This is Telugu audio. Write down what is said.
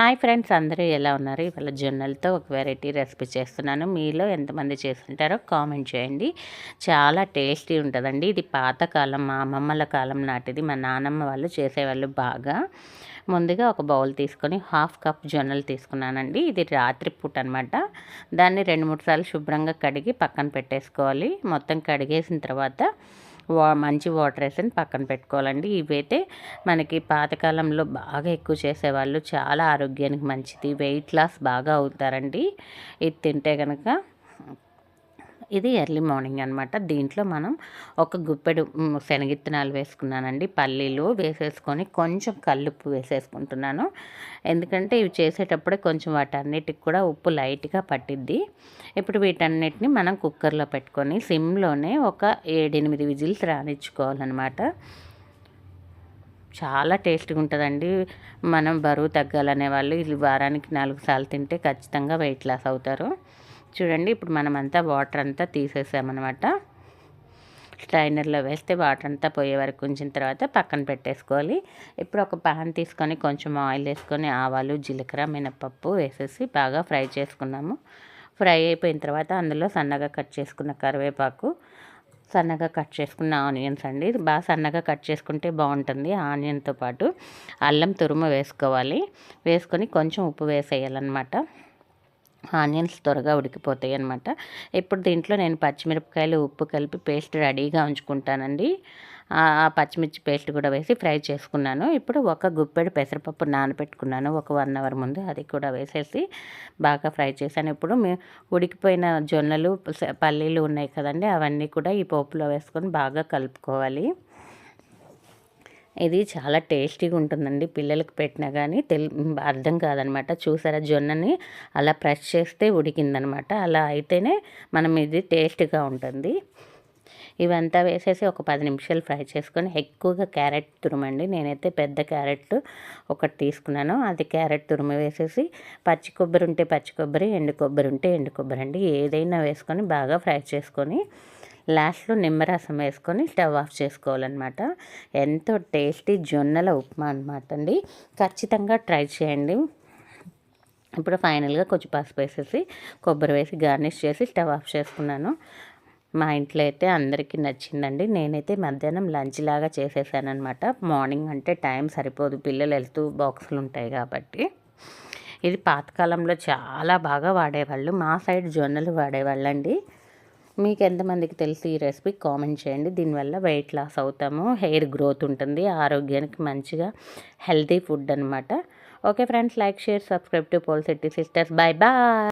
హాయ్ ఫ్రెండ్స్ అందరూ ఎలా ఉన్నారు? ఇవాళ జొన్నలతో ఒక వెరైటీ రెసిపీ చేస్తున్నాను. మీలో ఎంతమంది చేస్తుంటారో కామెంట్ చేయండి. చాలా టేస్టీ ఉంటుందండి. ఇది పాతకాలం మా అమ్మమ్మల కాలం నాటిది. మా నానమ్మ వాళ్ళు చేసేవాళ్ళు బాగా. ముందుగా ఒక బౌల్ తీసుకొని హాఫ్ కప్ జొన్నలు తీసుకున్నానండి. ఇది రాత్రి పూట అనమాట దాన్ని రెండు మూడు సార్లు శుభ్రంగా కడిగి పక్కన పెట్టేసుకోవాలి. మొత్తం కడిగేసిన తర్వాత వా మంచి వాటర్ వేసి పక్కన పెట్టుకోవాలండి. ఇవైతే మనకి పాతకాలంలో బాగా ఎక్కువ చేసేవాళ్ళు చాలా ఆరోగ్యానికి మంచిది. వెయిట్ లాస్ బాగా అవుతారండి. ఇది తింటే కనుక ఇది ఎర్లీ మార్నింగ్ అనమాట దీంట్లో మనం ఒక గుప్పెడు శనగిత్తనాలు వేసుకున్నానండి. పల్లీలు వేసేసుకొని కొంచెం కల్లుప్పు వేసేసుకుంటున్నాను. ఎందుకంటే ఇవి చేసేటప్పుడే కొంచెం వాటన్నిటికి కూడా ఉప్పు లైట్గా పట్టిద్ది. ఇప్పుడు వీటన్నిటిని మనం కుక్కర్లో పెట్టుకొని సిమ్లోనే ఒక ఏడెనిమిది విజిల్స్ రానిచ్చుకోవాలన్నమాట. చాలా టేస్ట్గా ఉంటుందండి. మనం బరువు తగ్గాలనే వాళ్ళు ఇది వారానికి నాలుగు సార్లు తింటే ఖచ్చితంగా వెయిట్ లాస్ అవుతారు. చూడండి ఇప్పుడు మనమంతా వాటర్ అంతా తీసేసామన్నమాట. స్ట్రైనర్లో వేస్తే వాటర్ అంతా పోయే వరకు ఉంచిన తర్వాత పక్కన పెట్టేసుకోవాలి. ఇప్పుడు ఒక పాన్ తీసుకొని కొంచెం ఆయిల్ వేసుకొని ఆవాలు జీలకర్ర మినపప్పు వేసేసి బాగా ఫ్రై చేసుకున్నాము. ఫ్రై అయిపోయిన తర్వాత అందులో సన్నగా కట్ చేసుకున్న కరివేపాకు సన్నగా కట్ చేసుకున్న ఆనియన్స్ అండి. బాగా సన్నగా కట్ చేసుకుంటే బాగుంటుంది ఆనియన్తో పాటు. అల్లం తురుము వేసుకోవాలి. వేసుకొని కొంచెం ఉప్పు వేసేయాలన్నమాట. ఆనియన్స్ త్వరగా ఉడికిపోతాయి అనమాట ఇప్పుడు దీంట్లో నేను పచ్చిమిరపకాయలు ఉప్పు కలిపి పేస్ట్ రెడీగా ఉంచుకుంటానండి. ఆ పచ్చిమిర్చి పేస్ట్ కూడా వేసి ఫ్రై చేసుకున్నాను. ఇప్పుడు ఒక గుప్పెడు పెసరపప్పు నానబెట్టుకున్నాను. ఒక వన్ అవర్ ముందు అది కూడా వేసేసి బాగా ఫ్రై చేశాను. ఇప్పుడు ఉడికిపోయిన జొన్నలు పల్లీలు ఉన్నాయి కదండి అవన్నీ కూడా ఈ పోపులో వేసుకొని బాగా కలుపుకోవాలి. ఇది చాలా టేస్టీగా ఉంటుందండి. పిల్లలకు పెట్టినా కానీ తెలి అర్థం కాదనమాట. చూసారా? జొన్నని అలా ప్రెస్ చేస్తే ఉడికిందనమాట. అలా అయితేనే మనం ఇది టేస్ట్గా ఉంటుంది. ఇవంతా వేసేసి ఒక పది నిమిషాలు ఫ్రై చేసుకొని ఎక్కువగా క్యారెట్ తురుమండి. నేనైతే పెద్ద క్యారెట్ ఒకటి తీసుకున్నాను. అది క్యారెట్ తురుము వేసేసి పచ్చి కొబ్బరి ఉంటే పచ్చి కొబ్బరి ఎండు కొబ్బరి ఉంటే ఎండు కొబ్బరి అండి. ఏదైనా వేసుకొని బాగా ఫ్రై చేసుకొని లాస్ట్లో నిమ్మరసం వేసుకొని స్టవ్ ఆఫ్ చేసుకోవాలన్నమాట. ఎంతో టేస్టీ జొన్నల ఉప్మా అనమాట అండి. ఖచ్చితంగా ట్రై చేయండి. ఇప్పుడు ఫైనల్గా కొంచెం పసుపు వేసేసి కొబ్బరి వేసి గార్నిష్ చేసి స్టవ్ ఆఫ్ చేసుకున్నాను. మా ఇంట్లో అయితే అందరికీ నచ్చిందండి. నేనైతే మధ్యాహ్నం లంచ్ లాగా చేసేసానమాట మార్నింగ్ అంటే టైం సరిపోదు. పిల్లలు వెళ్తూ బాక్సులు ఉంటాయి కాబట్టి. ఇది పాతకాలంలో చాలా బాగా వాడేవాళ్ళు. మా సైడ్ జొన్నలు వాడేవాళ్ళండి. మీకు ఎంతమందికి తెలిసి ఈ రెసిపీ? కామెంట్ చేయండి. దీనివల్ల వెయిట్ లాస్ అవుతాము. హెయిర్ గ్రోత్ ఉంటుంది. ఆరోగ్యానికి మంచిగా హెల్తీ ఫుడ్ అనమాట okay friends like share subscribe to pole city sisters. Bye bye.